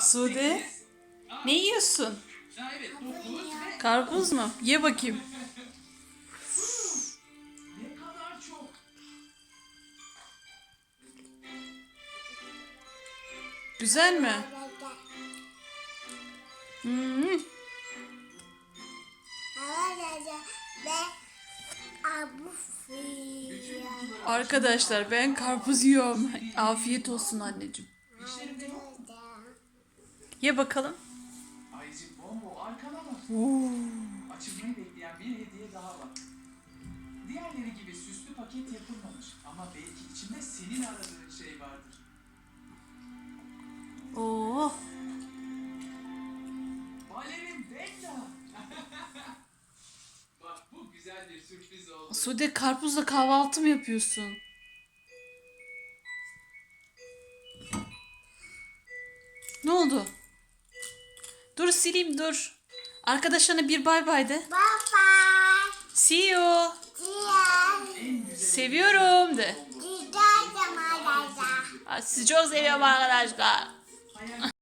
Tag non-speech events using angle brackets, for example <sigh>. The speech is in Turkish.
Sude ne yiyorsun? Ha, evet 9 ve Karpuz mu? Ye bakayım. Güzel mi? Hmm. Arkadaşlar ben karpuz yiyorum. Afiyet olsun anneciğim. Ye bakalım. Ayıcık bombo arkana bak. Oo. Açılmayı bekleyen bir hediye daha var. Diğerleri gibi süslü paket yapılmamış ama belki içinde senin aradığın şey vardır. Oo. Balerin Bella. <laughs> Bak bu güzel bir sürpriz oldu. Sude karpuzla kahvaltı mı yapıyorsun? Ne oldu? Dur sileyim dur. Arkadaşlarına bir bay bay de. See you. En güzel Seviyorum de. Sizi çok seviyorum arkadaşlar.